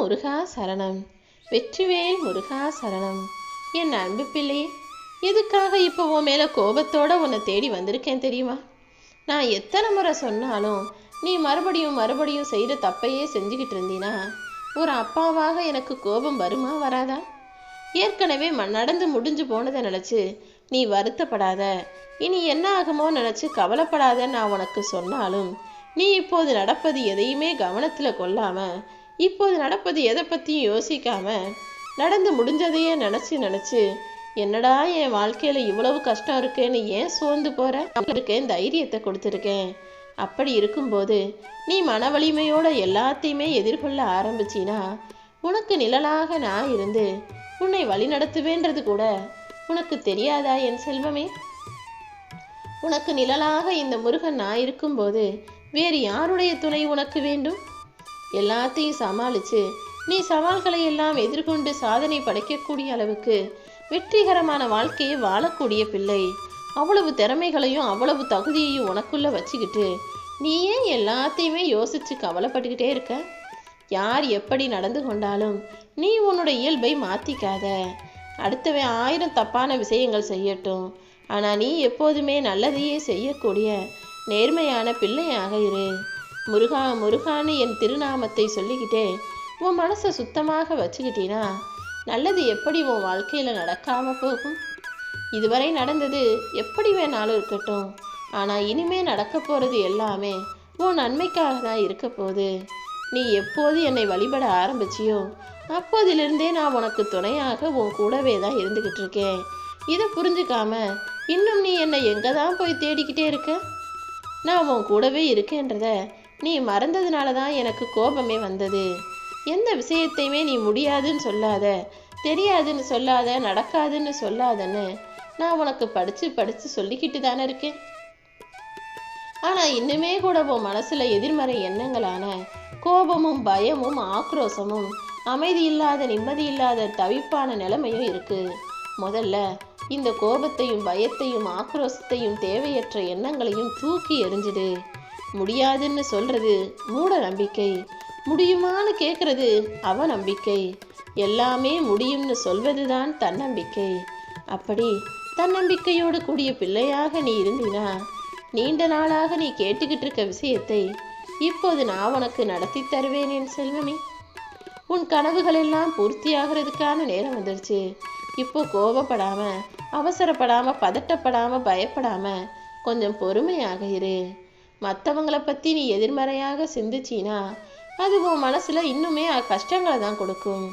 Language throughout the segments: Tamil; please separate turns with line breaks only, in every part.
முருகா சரணம். வெற்றிவேல் முருகா சரணம். என் அன்பு பிள்ளை எதுக்காக இப்போ உன் மேலே கோபத்தோட உன்னை தேடி வந்திருக்கேன் தெரியுமா? நான் எத்தனை முறை சொன்னாலும் நீ மறுபடியும் மறுபடியும் செய்கிற தப்பையே செஞ்சுக்கிட்டு இருந்தீனா ஒரு அப்பாவாக எனக்கு கோபம் வருமா வராதா? ஏற்கனவே ம- நடந்து முடிஞ்சு போனதை நினச்சி நீ வருத்தப்படாத. இனி என்ன ஆகுமோ நினச்சி கவலைப்படாத நான் உனக்கு சொன்னாலும் நீ இப்போது நடப்பது எதையுமே கவனத்தில் கொள்ளாமல் இப்போது நடப்பது எதை பற்றியும் யோசிக்காம நடந்து முடிஞ்சதையே நினச்சி நினச்சி என்னடா என் வாழ்க்கையில் இவ்வளவு கஷ்டம் இருக்கேன்னு ஏன் சோர்ந்து போற? இருக்கேன் தைரியத்தை கொடுத்துருக்கேன். அப்படி இருக்கும்போது நீ மன வலிமையோட எல்லாத்தையுமே எதிர்கொள்ள ஆரம்பிச்சினா உனக்கு நிழலாக நான் இருந்து உன்னை வழிநடத்துவேன்றது கூட உனக்கு தெரியாதா என் செல்வமே? உனக்கு நிழலாக இந்த முருகன் நான் இருக்கும்போது வேறு யாருடைய துணை உனக்கு வேண்டும்? எல்லாத்தையும் சமாளித்து நீ சவால்களை எல்லாம் எதிர்கொண்டு சாதனை படைக்கக்கூடிய அளவுக்கு வெற்றிகரமான வாழ்க்கையை வாழக்கூடிய பிள்ளை. அவ்வளவு திறமைகளையும் அவ்வளவு தகுதியையும் உனக்குள்ளே வச்சுக்கிட்டு நீ ஏன் எல்லாத்தையுமே யோசித்து கவலைப்பட்டுக்கிட்டே இருக்க? யார் எப்படி நடந்து கொண்டாலும் நீ உன்னோட இயல்பை மாற்றிக்காத அடுத்தவன் ஆயிரம் தப்பான விஷயங்கள் செய்யட்டும். ஆனால் நீ எப்போதுமே நல்லதையே செய்யக்கூடிய நேர்மையான பிள்ளையாக இரு. முருகா முருகான்னு என் திருநாமத்தை சொல்லிக்கிட்டே உன் மனசை சுத்தமாக வச்சுக்கிட்டீனா நல்லது எப்படி உன் வாழ்க்கையில் நடக்காம போகும்? இதுவரை நடந்தது எப்படி வேணாலும் இருக்கட்டும். ஆனால் இனிமே நடக்க போகிறது எல்லாமே உன் நன்மைக்காக தான் இருக்க போகுது. நீ எப்போது என்னை வழிபட ஆரம்பிச்சியோ அப்போதிலிருந்தே நான் உனக்கு துணையாக உன் கூடவே தான் இருந்துக்கிட்டு இருக்கேன். இதை புரிஞ்சுக்காம இன்னும் நீ என்னை எங்கே தான் போய் தேடிக்கிட்டே இருக்க? நான் உன் கூடவே இருக்கேன்றத நீ மறந்ததுனால தான் எனக்கு கோபமே வந்தது. எந்த விஷயத்தையுமே நீ முடியாதுன்னு சொல்லாத. தெரியாதுன்னு சொல்லாத நடக்காதுன்னு சொல்லாதன்னு நான் உனக்கு படித்து படித்து சொல்லிக்கிட்டு தானே இருக்கேன். ஆனால் இன்னுமே கூட உன் மனசில் எதிர்மறை எண்ணங்களான கோபமும் பயமும் ஆக்ரோசமும் அமைதி இல்லாத நிம்மதி இல்லாத தவிப்பான நிலைமையும் இருக்கு. முதல்ல இந்த கோபத்தையும் பயத்தையும் ஆக்ரோசத்தையும் தேவையற்ற எண்ணங்களையும் தூக்கி எறிஞ்சிடு. முடியாதுன்னு சொல்றது மூட நம்பிக்கை. முடியுமான்னு கேட்கறது அவநம்பிக்கை எல்லாமே முடியும்னு சொல்வதுதான் தன்னம்பிக்கை அப்படி தன்னம்பிக்கையோடு கூடிய பிள்ளையாக நீ இருந்தினா நீண்ட நாளாக நீ கேட்டுக்கிட்டு இருக்க விஷயத்தை இப்போது நான் உனக்கு நடத்தி தருவேன் என் செல்வமே. உன் கனவுகள் எல்லாம் பூர்த்தியாகிறதுக்கான நேரம் வந்துருச்சு. இப்போ கோபப்படாம அவசரப்படாம பதட்டப்படாம பயப்படாம கொஞ்சம் பொறுமையாக இரு. மற்றவங்களை பற்றி நீ எதிர்மறையாக சிந்திச்சினா அது உன் மனசில் இன்னுமே கஷ்டங்களை தான் கொடுக்கும்.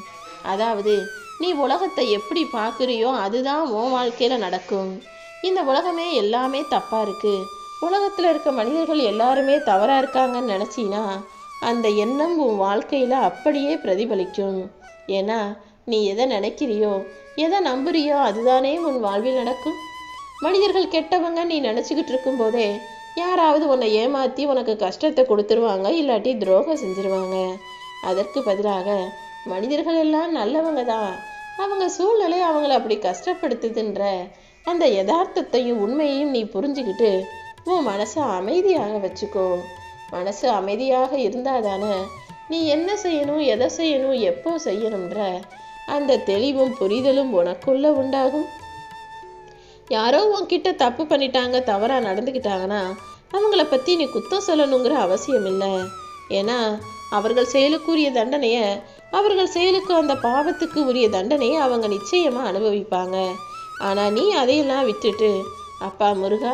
அதாவது நீ உலகத்தை எப்படி பார்க்குறியோ அதுதான் உன் வாழ்க்கையில் நடக்கும். இந்த உலகமே எல்லாமே தப்பாக இருக்குது உலகத்தில் இருக்க மனிதர்கள் எல்லாருமே தவறாக இருக்காங்கன்னு நினச்சின்னா அந்த எண்ணம் உன் வாழ்க்கையில் அப்படியே பிரதிபலிக்கும். ஏன்னா நீ எதை நினைக்கிறியோ எதை நம்புறியோ அதுதானே உன் வாழ்வில் நடக்கும். மனிதர்கள் கெட்டவங்க நீ நினச்சிக்கிட்டு இருக்கும்போதே யாராவது உன்னை ஏமாற்றி உனக்கு கஷ்டத்தை கொடுத்துருவாங்க இல்லாட்டி துரோகம் செஞ்சிருவாங்க. அதற்கு பதிலாக மனிதர்கள் எல்லாம் நல்லவங்க தான் அவங்க சூழ்நிலை அவங்கள அப்படி கஷ்டப்படுத்துதுன்ற அந்த யதார்த்தத்தையும் உண்மையையும் நீ புரிஞ்சுக்கிட்டு உன் மனசை அமைதியாக வச்சுக்கோ. மனசு அமைதியாக இருந்தால் தானே நீ என்ன செய்யணும் எதை செய்யணும் எப்போ செய்யணுன்ற அந்த தெளிவும் புரிதலும் உனக்குள்ள உண்டாகும். யாரோ உன்கிட்ட தப்பு பண்ணிட்டாங்க தவறாக நடந்துக்கிட்டாங்கன்னா அவங்கள பற்றி நீ குத்தம் சொல்லணுங்கிற அவசியம் இல்லை. ஏன்னா அவர்கள் செயலுக்குரிய தண்டனையை அவர்கள் செயலுக்கு அந்த பாவத்துக்கு உரிய தண்டனையை அவங்க நிச்சயமாக அனுபவிப்பாங்க. ஆனால் நீ அதையெல்லாம் விட்டுட்டு அப்பா முருகா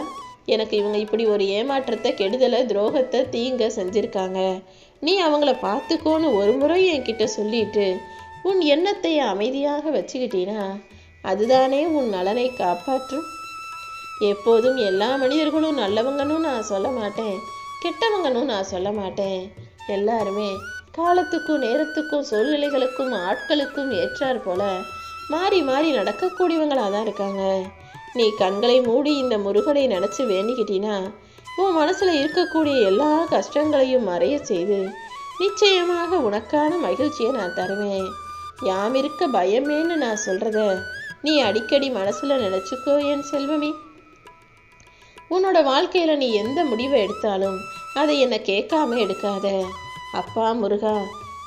எனக்கு இவங்க இப்படி ஒரு ஏமாற்றத்தை கெடுதலை துரோகத்தை தீங்க செஞ்சுருக்காங்க. நீ அவங்கள பார்த்துக்கோன்னு ஒரு முறை என்கிட்ட சொல்லிட்டு உன் எண்ணத்தை அமைதியாக வச்சுக்கிட்டீன்னா அதுதானே உன் நலனை காப்பாற்றும். எப்போதும் எல்லா மனிதர்களும் நல்லவங்கன்னு நான் சொல்ல மாட்டேன். கெட்டவங்கன்னு நான் சொல்ல மாட்டேன். எல்லாருமே காலத்துக்கும் நேரத்துக்கும் சூழ்நிலைகளுக்கும் ஆட்களுக்கும் ஏற்றாற் போல மாறி மாறி நடக்கக்கூடியவங்களாக தான் இருக்காங்க. நீ கண்களை மூடி இந்த முருகனை நினச்சி வேண்டிக்கிட்டினா உன் மனசில் இருக்கக்கூடிய எல்லா கஷ்டங்களையும் மறைய செய்து நிச்சயமாக உனக்கான மகிழ்ச்சியை நான் தருவேன். யாமிருக்க பயமேன்னு நான் சொல்கிறத நீ அடிக்கடி மனசில் நினச்சிக்கோ என் செல்வமே. உன்னோட வாழ்க்கையில் நீ எந்த முடிவை எடுத்தாலும் அதை என்னை கேட்காம எடுக்காத. அப்பா முருகா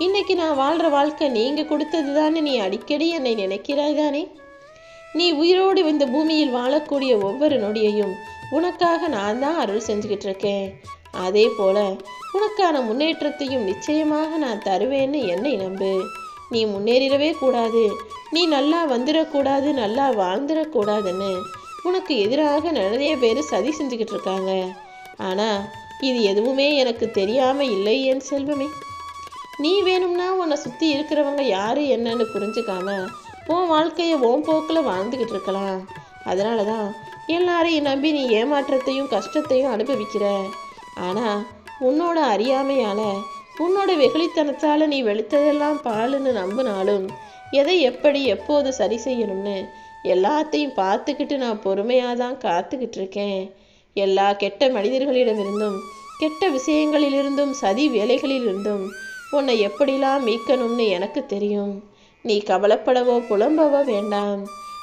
இன்னைக்கு நான் வாழ்கிற வாழ்க்கை நீங்கள் கொடுத்தது தானே நீ அடிக்கடி என்னை நினைக்கிறாய் தானே? நீ உயிரோடு இந்த பூமியில் வாழக்கூடிய ஒவ்வொரு நொடியையும் உனக்காக நான் தான் அருள் செஞ்சுக்கிட்டு இருக்கேன். அதே போல உனக்கான முன்னேற்றத்தையும் நிச்சயமாக நான் தருவேன்னு என்னை நம்பு. நீ முன்னேறிடவே கூடாது. நீ நல்லா வந்துடக்கூடாது நல்லா வாழ்ந்துடக்கூடாதுன்னு உனக்கு எதிராக நிறைய பேர் சதி செஞ்சுக்கிட்டு இருக்காங்க. ஆனால் இது எதுவுமே எனக்கு தெரியாமல் இல்லை என் செல்வமே. நீ வேணும்னா உன்னை சுற்றி இருக்கிறவங்க யாரு என்னன்னு புரிஞ்சுக்காம உன் வாழ்க்கையை உன் போக்கில் வாழ்ந்துக்கிட்டு இருக்கலாம். அதனால தான் எல்லாரையும் நம்பி நீ ஏமாற்றத்தையும் கஷ்டத்தையும் அனுபவிக்கிற. ஆனால் உன்னோட அறியாமையால் உன்னோட வெகுளித்தனத்தால் நீ வெளுத்ததெல்லாம் பாலுன்னு நம்பினாலும் எதை எப்படி எப்போது சரி செய்யணும்னு எல்லாத்தையும் பார்த்துக்கிட்டு நான் பொறுமையாக தான் காத்துக்கிட்டு இருக்கேன் எல்லா கெட்ட மனிதர்களிடமிருந்தும் கெட்ட விஷயங்களிலிருந்தும் சதி வேலைகளிலிருந்தும் உன்னை எப்படிலாம் மீட்கணும்னு எனக்கு தெரியும். நீ கவலைப்படவோ புலம்பவோ வேண்டாம்.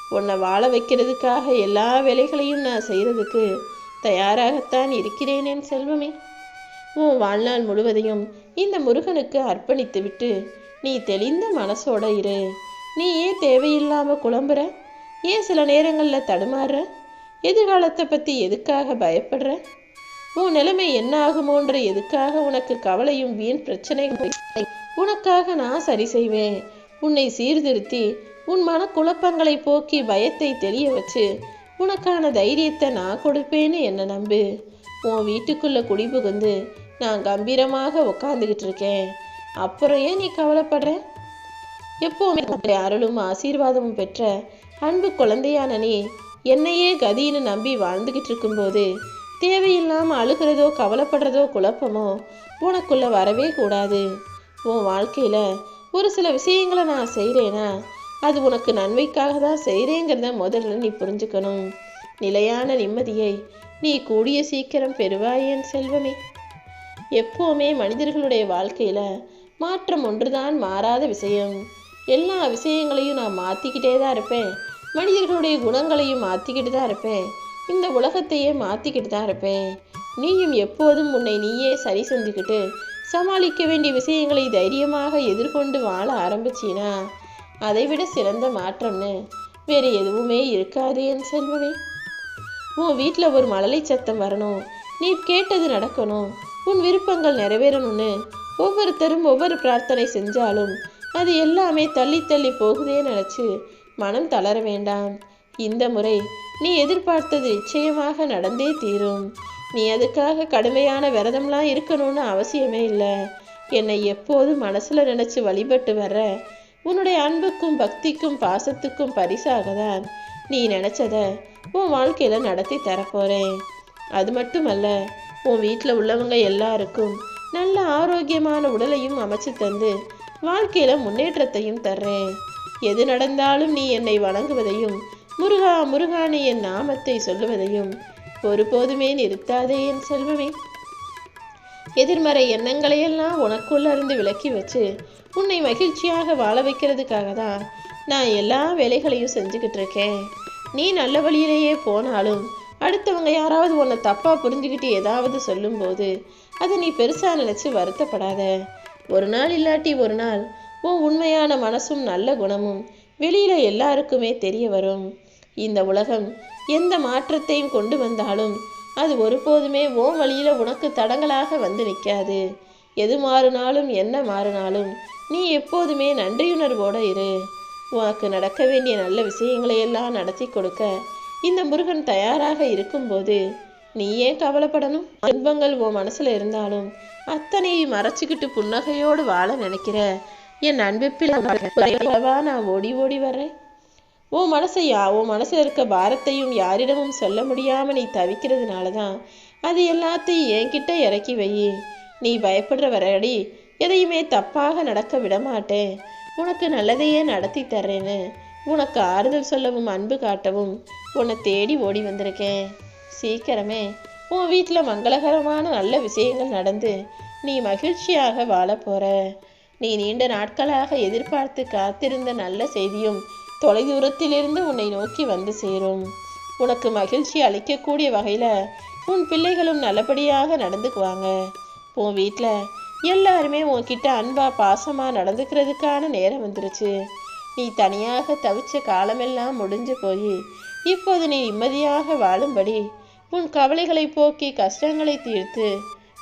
உன்னை வாழ வைக்கிறதுக்காக எல்லா வேலைகளையும் நான் செய்கிறதுக்கு தயாராகத்தான் இருக்கிறேன் என் செல்வமே. உன் வாழ்நாள் முழுவதையும் இந்த முருகனுக்கு அர்ப்பணித்து விட்டு நீ தெளிந்த மனசோட இரு. நீ ஏன் தேவையில்லாம குழம்புற? ஏன் சில நேரங்களில் தடுமாறுற? எதிர்காலத்தை பற்றி எதுக்காக பயப்படுற? உன் நிலைமை என்ன ஆகுமோன்ற எதுக்காக உனக்கு கவலையும் வீண் பிரச்சனை உனக்காக நான் சரி செய்வேன். உன்னை சீர்திருத்தி உன் மனக்குழப்பங்களை போக்கி பயத்தை தெளிய வச்சு உனக்கான தைரியத்தை நான் கொடுப்பேன்னு என்ன நம்பு? உன் வீட்டுக்குள்ள குடிபுகுந்து நான் கம்பீரமாக உக்காந்துக்கிட்டு இருக்கேன் அப்புறம் ஏன் நீ கவலைப்படுற? எப்போவுமே அருளும் ஆசீர்வாதமும் பெற்ற அன்பு குழந்தையான நீ என்னையே கதின்னு நம்பி வாழ்ந்துக்கிட்டு இருக்கும்போது தேவையில்லாமல் அழுகிறதோ கவலைப்படுறதோ குழப்பமோ உனக்குள்ள வரவே கூடாது. உன் வாழ்க்கையில் ஒரு சில விஷயங்களை நான் செய்கிறேனா அது உனக்கு நன்மைக்காக தான் செய்கிறேங்கிறத முதல்ல நீ புரிஞ்சுக்கணும். நிலையான நிம்மதியை நீ கூடிய சீக்கிரம் பெறுவாயேன் செல்வமே. எப்போவுமே மனிதர்களுடைய வாழ்க்கையில் மாற்றம் ஒன்றுதான் மாறாத விஷயம். எல்லா விஷயங்களையும் நான் மாற்றிக்கிட்டே தான் இருப்பேன். மனிதர்களுடைய குணங்களையும் மாற்றிக்கிட்டு தான் இருப்பேன். இந்த உலகத்தையே மாற்றிக்கிட்டு தான் இருப்பேன். நீயும் எப்போதும் உன்னை நீயே சரி செஞ்சுக்கிட்டு சமாளிக்க வேண்டிய விஷயங்களை தைரியமாக எதிர்கொண்டு வாழ ஆரம்பிச்சினா அதைவிட சிறந்த மாற்றம்னு வேறு எதுவுமே இருக்காது என் செல்வமே. உன் வீட்டில் ஒரு மழலை சத்தம் வரணும். நீ கேட்டது நடக்கணும். உன் விருப்பங்கள் நிறைவேறணும்னு ஒவ்வொருத்தரும் ஒவ்வொரு பிரார்த்தனை செஞ்சாலும் அது எல்லாமே தள்ளி தள்ளி போகுதே நினச்சி மனம் தளர வேண்டாம். இந்த முறை நீ எதிர்பார்த்தது நிச்சயமாக நடந்தே தீரும். நீ அதுக்காக கடுமையான விரதம்லாம் இருக்கணும்னு அவசியமே இல்லை. என்னை எப்போதும் மனசில் நினச்சி வழிபட்டு வர்ற உன்னுடைய அன்புக்கும் பக்திக்கும் பாசத்துக்கும் பரிசாக தான் நீ நினச்சத உன் வாழ்க்கையில் நடத்தி தரப்போகிறேன் அது மட்டுமல்ல உன் வீட்டில் உள்ளவங்க எல்லாருக்கும் நல்ல ஆரோக்கியமான உடலையும் அமைச்சு தந்து வாழ்க்கையில் முன்னேற்றத்தையும் தர்றேன். எது நடந்தாலும் நீ என்னை வணங்குவதையும் முருகா முருகானி என் நாமத்தை சொல்லுவதையும் ஒருபோதுமே நிறுத்தாதே என் செல்வமே. எதிர்மறை எண்ணங்களையெல்லாம் உனக்குள்ள இருந்து விலக்கி வச்சு உன்னை மகிழ்ச்சியாக வாழ வைக்கிறதுக்காக தான் நான் எல்லா வேலைகளையும் செஞ்சுக்கிட்டு இருக்கேன். நீ நல்ல வழியிலேயே போனாலும் அடுத்தவங்க யாராவது உன்னை தப்பாக புரிஞ்சுக்கிட்டு ஏதாவது சொல்லும்போது அதை நீ பெருசாக நினச்சி வருத்தப்படாத. ஒரு நாள் இல்லாட்டி ஒரு நாள் உன் உண்மையான மனசும் நல்ல குணமும் வெளியில் எல்லாருக்குமே தெரிய வரும். இந்த உலகம் எந்த மாற்றத்தையும் கொண்டு வந்தாலும் அது ஒருபோதுமே ஓ வழியில் உனக்கு தடங்களாக வந்து நிற்காது எது மாறினாலும் என்ன மாறினாலும் நீ எப்போதுமே நன்றியுணர்வோடு இரு. உனக்கு நடக்க வேண்டிய நல்ல விஷயங்களை எல்லாம் நடத்தி கொடுக்க இந்த முருகன் தயாராக இருக்கும்போது நீ ஏன் கவலைப்படணும்? துன்பங்கள் உன் மனசுல இருந்தாலும் அத்தனையும் மறைச்சிக்கிட்டு புன்னகையோடு வாழ நினைக்கிற என் அன்பிப்பில் நான் ஓடி ஓடி வர்றேன். உன் மனசை யா உன் மனசில் இருக்க பாரத்தையும் யாரிடமும் சொல்ல முடியாம நீ தவிக்கிறதுனால தான் அது எல்லாத்தையும் என்கிட்ட இறக்கி வை நீ பயப்படுற வரடி எதையுமே தப்பாக நடக்க விட மாட்டேன் உனக்கு நல்லதையே நடத்தி தர்றேன்னு உனக்கு ஆறுதல் சொல்லவும் அன்பு காட்டவும் உன்னை தேடி ஓடி வந்திருக்கேன். சீக்கிரமே உன் வீட்டில் மங்களகரமான நல்ல விஷயங்கள் நடந்து நீ மகிழ்ச்சியாக வாழ போற. நீ நீண்ட நாட்களாக எதிர்பார்த்து காத்திருந்த நல்ல செய்தியும் தொலைதூரத்திலிருந்து உன்னை நோக்கி வந்து சேரும். உனக்கு மகிழ்ச்சி அளிக்கக்கூடிய வகையில் உன் பிள்ளைகளும் நல்லபடியாக நடந்துக்குவாங்க. உன் வீட்டில் எல்லாருமே உன்கிட்ட அன்பா பாசமாக நடந்துக்கிறதுக்கான நேரம் வந்துருச்சு. நீ தனியாக தவிச்ச காலமெல்லாம் முடிஞ்சு போய். இப்போது நீ நிம்மதியாக வாழும்படி உன் கவலைகளை போக்கி கஷ்டங்களை தீர்த்து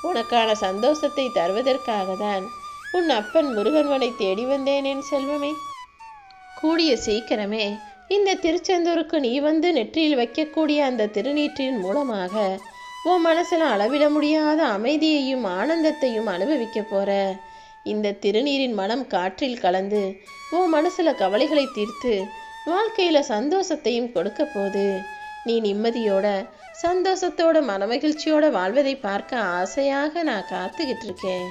உனக்கான சந்தோஷத்தை தருவதற்காக தான் உன் அப்பன் முருகன்வனை தேடி வந்தேன் என் செல்வமே. கூடிய சீக்கிரமே இந்த திருச்செந்தூருக்கு நீ வந்து நெற்றியில் வைக்கக்கூடிய அந்த திருநீற்றின் மூலமாக உன் மனசில் அளவிட முடியாத அமைதியையும் ஆனந்தத்தையும் அனுபவிக்க போற. இந்த திருநீரின் மனம் காற்றில் கலந்து உன் மனசுல கவலைகளை தீர்த்து வாழ்க்கையில சந்தோஷத்தையும் கொடுக்க போது நீ நிம்மதியோட சந்தோஷத்தோட மனமகிழ்ச்சியோட வாழ்வதை பார்க்க ஆசையாக நான் காத்துக்கிட்டு இருக்கேன்.